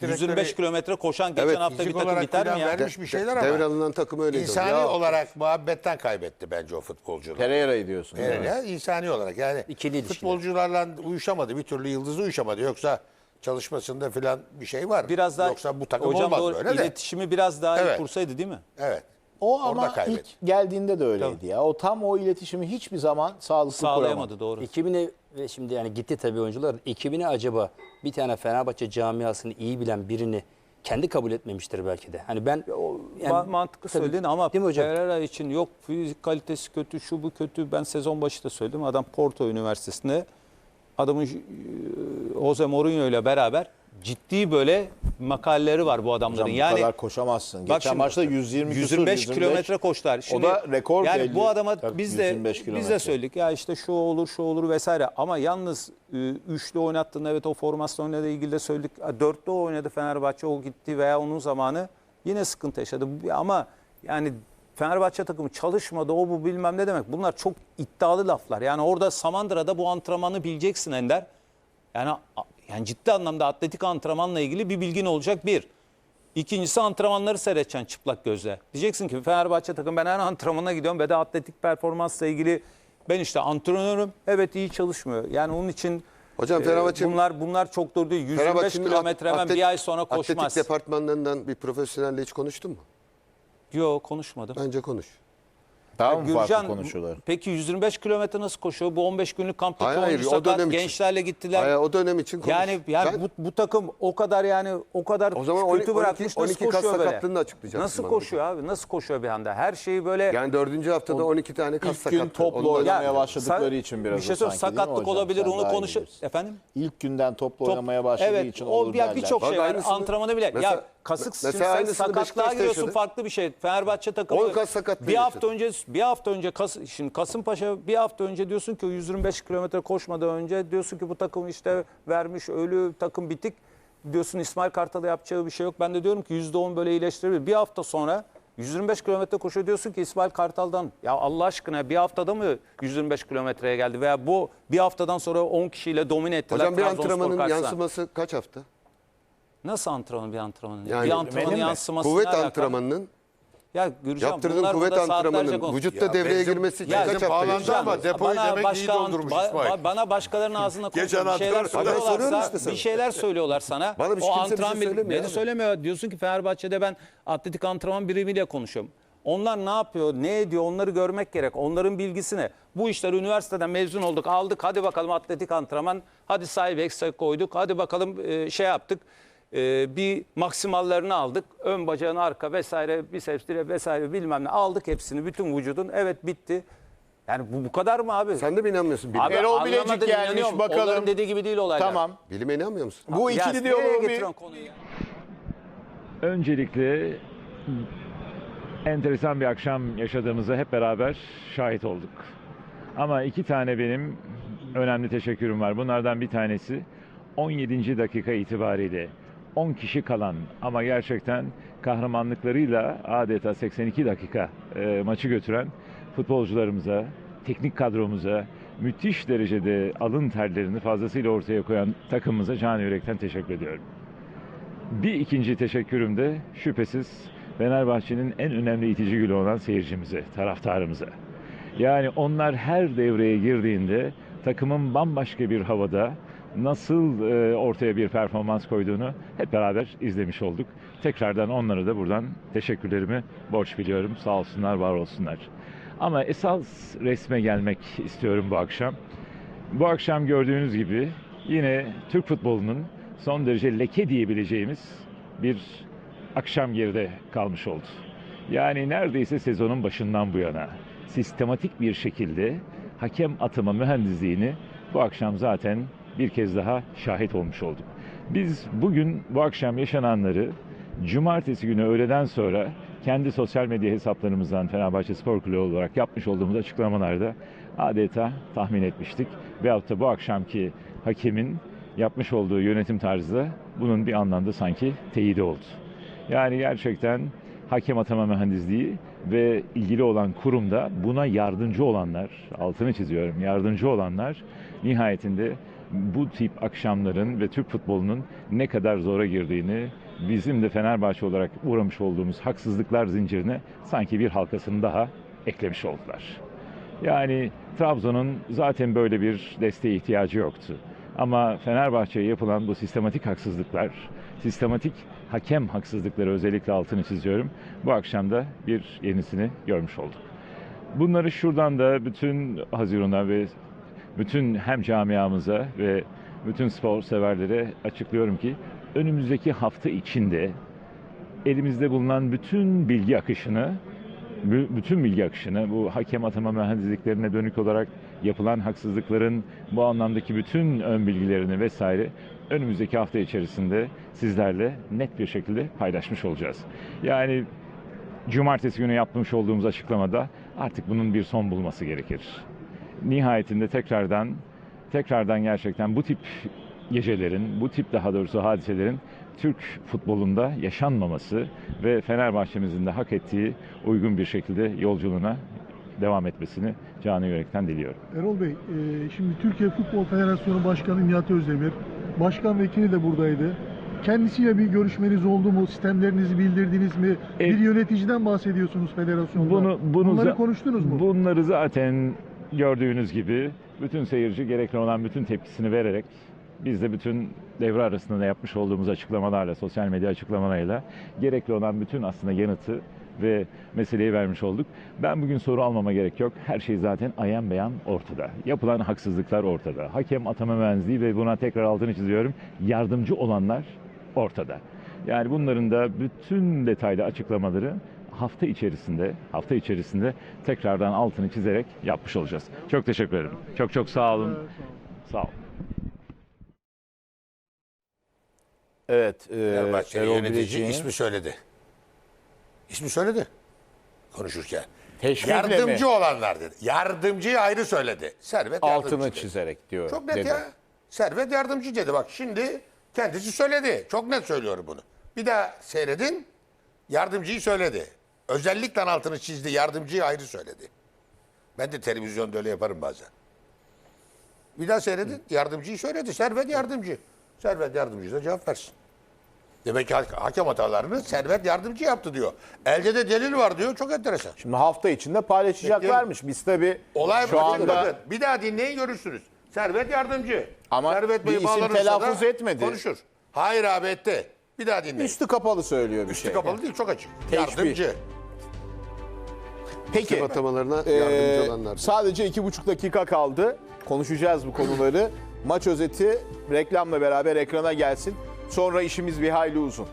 125 kilometre koşan geçen Evet, hafta bir fizik takım olarak biter mi ya? vermiş bir şeyler ama Devralınan takım öyleydi. insani Ya, olarak muhabbetten kaybetti bence o futbolcular. Pereira'yı diyorsun. Pereira insani olarak yani İkili ilişkiler. futbolcularla uyuşamadı. Bir türlü yıldızı uyuşamadı. Yoksa çalışmasında filan bir şey var. Biraz daha Yoksa bu takım hocam olmaz doğru, böyle de. iletişimi biraz daha iyi Evet. kursaydı değil mi? Evet. O Orada ama kaybetti. ilk geldiğinde de öyleydi ya. O tam o iletişimi hiçbir zaman sağlıklı kuramadı. Sağlayamadı doğru. 2000'e ve şimdi yani gitti tabii oyuncular. 2000'e acaba bir tane Fenerbahçe camiasını iyi bilen birini kendi kabul etmemiştir belki de. Hani ben o yani Ma- mantıklı tabii- söyledin ama değil mi hocam? Pereira için yok fizik kalitesi kötü, şu bu kötü. Ben sezon başı da söyledim. Adam Porto Üniversitesi'nde adamın e, Jose Mourinho ile beraber ciddi böyle makaleleri var bu adamların. Hocam bu yani kadar koşamazsın. Geçen şimdi, maçta 120 küsur, 125 kilometre koştular. Şimdi, da rekor Yani belli. bu adama Tabii, biz de 125 biz de söyledik ya işte şu olur şu olur vesaire ama yalnız e, üçlü oynattığında evet o formasyonla ilgili de söyledik. Dörtlü oynadı Fenerbahçe o gitti veya onun zamanı yine sıkıntı yaşadı. Ama yani Fenerbahçe takımı çalışmadı o bu bilmem ne demek. Bunlar çok iddialı laflar. Yani orada Samandıra'da bu antrenmanı bileceksin Ender. Yani yani ciddi anlamda atletik antrenmanla ilgili bir bilgin olacak bir. İkincisi antrenmanları seyredeceksin çıplak gözle. Diyeceksin ki Fenerbahçe takım ben her antrenmana gidiyorum ve de atletik performansla ilgili ben işte antrenörüm. Evet iyi çalışmıyor. Yani onun için Hocam e, Fenerbahçe bunlar bunlar çok doğru değil. 125 Fenerbahçe'nin kilometre hemen atlet- bir ay sonra Atletik koşmaz. departmanlarından bir profesyonelle hiç konuştun mu? Yok konuşmadım. Bence konuş. Daha mı Gürcan, farklı konuşuyorlar? Peki 125 kilometre nasıl koşuyor? Bu 15 günlük kamptaki Hayır, hayır, oyuncu o sakat. dönem için. Gençlerle gittiler. Hayır, o dönem için konuş. Yani yani bu, bu takım o kadar yani o kadar O zaman kötü 12 bırakmış nasıl 12 kas koşuyor böyle? sakatlığını da açıklayacaksın Nasıl bana koşuyor abi? Nasıl koşuyor bir anda? Her şeyi böyle yani dördüncü haftada 12 tane kas İlk gün sakatlığı. topla Onu da- oynamaya Ya, başladıkları için biraz bir şey o söyleyeyim, sanki değil mi sakatlık hocam? olabilir Sen onu daha iyi konuş. bilirsin. Efendim? İlk günden topla Top- oynamaya başladığı evet, için o olur bir- derler. birçok şey Bak var. aynısını- Antrenmanı bile. Mesela- ya kasıksın mesela sen aynısını sakatlığa Beşiktaş'ta giriyorsun yaşadı. farklı bir şey. Fenerbahçe takımı On kas sakatlığı bir hafta önce bir hafta önce Kas, şimdi Kasımpaşa bir hafta önce diyorsun ki o 125 kilometre koşmadan önce diyorsun ki bu takım işte vermiş ölü takım bitik diyorsun İsmail Kartal'a yapacağı bir şey yok. Ben de diyorum ki %10 böyle iyileştirebilir. Bir hafta sonra 125 kilometre koşuyor diyorsun ki İsmail Kartal'dan ya Allah aşkına bir haftada mı 125 kilometreye geldi veya bu bir haftadan sonra 10 kişiyle domine ettiler. Hocam bir Trabzonspor antrenmanın yansıması kaç hafta? Nasıl antrenman bir antrenmanın? Yani bir antrenmanın benim mi? yansıması Kuvvet alakalı? antrenmanının Ya Gürcan yaptırdığın bunlar kuvvet burada saatlerce antrenmanının konuş- vücutta Ya devreye bizim- girmesi için Ya kaç hafta bağlandı geçiyor? ama depoyu demek iyi doldurmuş ba- İsmail. ba- bana başkalarının ağzına Geçen konuşuyor. Bir şeyler Ben söylüyorlarsa işte sana. bir şeyler söylüyorlar sana. Bana bir şey- o kimse bir şey antrenman söylemiyor abi. söylemiyor. Diyorsun ki Fenerbahçe'de ben atletik antrenman birimiyle konuşuyorum. Onlar ne yapıyor, ne ediyor onları görmek gerek. Onların bilgisi ne? Bu işler üniversiteden mezun olduk, aldık. Hadi bakalım atletik antrenman. Hadi sahibi ekstra koyduk. Hadi bakalım e, şey yaptık. E, bir maksimallerini aldık. Ön bacağın arka vesaire, biceps dire vesaire bilmem ne aldık hepsini. Bütün vücudun. Evet bitti. Yani bu bu kadar mı abi? Sen de mi inanmıyorsun bilime? Abi Erol Bilecik anlamadın, gelmiş, inanıyorum. bakalım. Onların dediği gibi değil olaylar. Tamam. Bilime inanmıyor musun? Bu Ya ikili nereye diyaloğu bir... getiriyorsun konuyu ya? Öncelikle enteresan bir akşam yaşadığımıza hep beraber şahit olduk. Ama iki tane benim önemli teşekkürüm var. Bunlardan bir tanesi 17. dakika itibariyle 10 kişi kalan ama gerçekten kahramanlıklarıyla adeta 82 dakika e, maçı götüren futbolcularımıza, teknik kadromuza, müthiş derecede alın terlerini fazlasıyla ortaya koyan takımımıza canı yürekten teşekkür ediyorum. Bir ikinci teşekkürüm de şüphesiz Fenerbahçe'nin en önemli itici gülü olan seyircimize, taraftarımıza. Yani onlar her devreye girdiğinde takımın bambaşka bir havada nasıl e, ortaya bir performans koyduğunu hep beraber izlemiş olduk. Tekrardan onlara da buradan teşekkürlerimi borç biliyorum. Sağ olsunlar, var olsunlar. Ama esas resme gelmek istiyorum bu akşam. Bu akşam gördüğünüz gibi yine Türk futbolunun son derece leke diyebileceğimiz bir akşam geride kalmış oldu. Yani neredeyse sezonun başından bu yana sistematik bir şekilde hakem atama mühendisliğini bu akşam zaten bir kez daha şahit olmuş olduk. Biz bugün bu akşam yaşananları cumartesi günü öğleden sonra kendi sosyal medya hesaplarımızdan Fenerbahçe Spor Kulübü olarak yapmış olduğumuz açıklamalarda adeta tahmin etmiştik. Veyahut da bu akşamki hakemin yapmış olduğu yönetim tarzı da bunun bir anlamda sanki teyidi oldu. Yani gerçekten hakem atama mühendisliği ve ilgili olan kurumda buna yardımcı olanlar, altını çiziyorum, yardımcı olanlar nihayetinde bu tip akşamların ve Türk futbolunun ne kadar zora girdiğini, bizim de Fenerbahçe olarak uğramış olduğumuz haksızlıklar zincirine sanki bir halkasını daha eklemiş oldular. Yani Trabzon'un zaten böyle bir desteğe ihtiyacı yoktu. Ama Fenerbahçe'ye yapılan bu sistematik haksızlıklar, sistematik hakem haksızlıkları özellikle altını çiziyorum. Bu akşam da bir yenisini görmüş olduk. Bunları şuradan da bütün Haziran'a ve bütün hem camiamıza ve bütün spor severlere açıklıyorum ki önümüzdeki hafta içinde elimizde bulunan bütün bilgi akışını bü- bütün bilgi akışını bu hakem atama mühendisliklerine dönük olarak yapılan haksızlıkların bu anlamdaki bütün ön bilgilerini vesaire önümüzdeki hafta içerisinde sizlerle net bir şekilde paylaşmış olacağız. Yani cumartesi günü yapmış olduğumuz açıklamada artık bunun bir son bulması gerekir. Nihayetinde tekrardan tekrardan gerçekten bu tip gecelerin, bu tip daha doğrusu hadiselerin Türk futbolunda yaşanmaması ve Fenerbahçe'mizin de hak ettiği uygun bir şekilde yolculuğuna devam etmesini canı yürekten diliyorum. Erol Bey, e, şimdi Türkiye Futbol Federasyonu Başkanı Nihat Özdemir, Başkan Vekili de buradaydı. Kendisiyle bir görüşmeniz oldu mu? Sistemlerinizi bildirdiniz mi? E, bir yöneticiden bahsediyorsunuz federasyonda. Bunu, bunu Bunları konuştunuz mu? Bunları zaten gördüğünüz gibi bütün seyirci gerekli olan bütün tepkisini vererek biz de bütün devre arasında da yapmış olduğumuz açıklamalarla, sosyal medya açıklamalarıyla gerekli olan bütün aslında yanıtı ve meseleyi vermiş olduk. Ben bugün soru almama gerek yok. Her şey zaten ayan beyan ortada. Yapılan haksızlıklar ortada. Hakem atama mühendisliği ve buna tekrar altını çiziyorum. Yardımcı olanlar ortada. Yani bunların da bütün detaylı açıklamaları hafta içerisinde hafta içerisinde tekrardan altını çizerek yapmış olacağız. Çok teşekkür ederim. Çok çok sağ olun. Sağ olun. Evet. E, Fenerbahçe'nin Erol yönetici ismi söyledi. İsmi söyledi konuşurken. Teşvikle Yardımcı mi? olanlar dedi. Yardımcıyı ayrı söyledi. Servet yardımcı altını dedi. çizerek diyor. Çok net dedi. ya. Servet yardımcı dedi. Bak şimdi kendisi söyledi. Çok net söylüyorum bunu. Bir daha seyredin. Yardımcıyı söyledi. Özellikle altını çizdi. Yardımcıyı ayrı söyledi. Ben de televizyonda öyle yaparım bazen. Bir daha seyredin. Yardımcıyı söyledi. Servet yardımcı. Servet yardımcı da cevap versin. Demek ki ha- hakem hatalarını Servet yardımcı yaptı diyor. Elde de delil var diyor. Çok enteresan. Şimdi hafta içinde paylaşacaklarmış. Biz tabii Olay şu anda Bakın, Bir daha dinleyin görürsünüz. Servet yardımcı. Ama Servet bir isim telaffuz etmedi. Konuşur. Hayır abi etti. Bir daha dinleyin. Üstü, üstü kapalı söylüyor bir şey. kapalı değil çok açık. Teşbih. Yardımcı. Peki. Sistem atamalarına Ee, yardımcı olanlar. sadece iki buçuk dakika kaldı. Konuşacağız bu konuları. Maç özeti reklamla beraber ekrana gelsin. Sonra işimiz bir hayli uzun.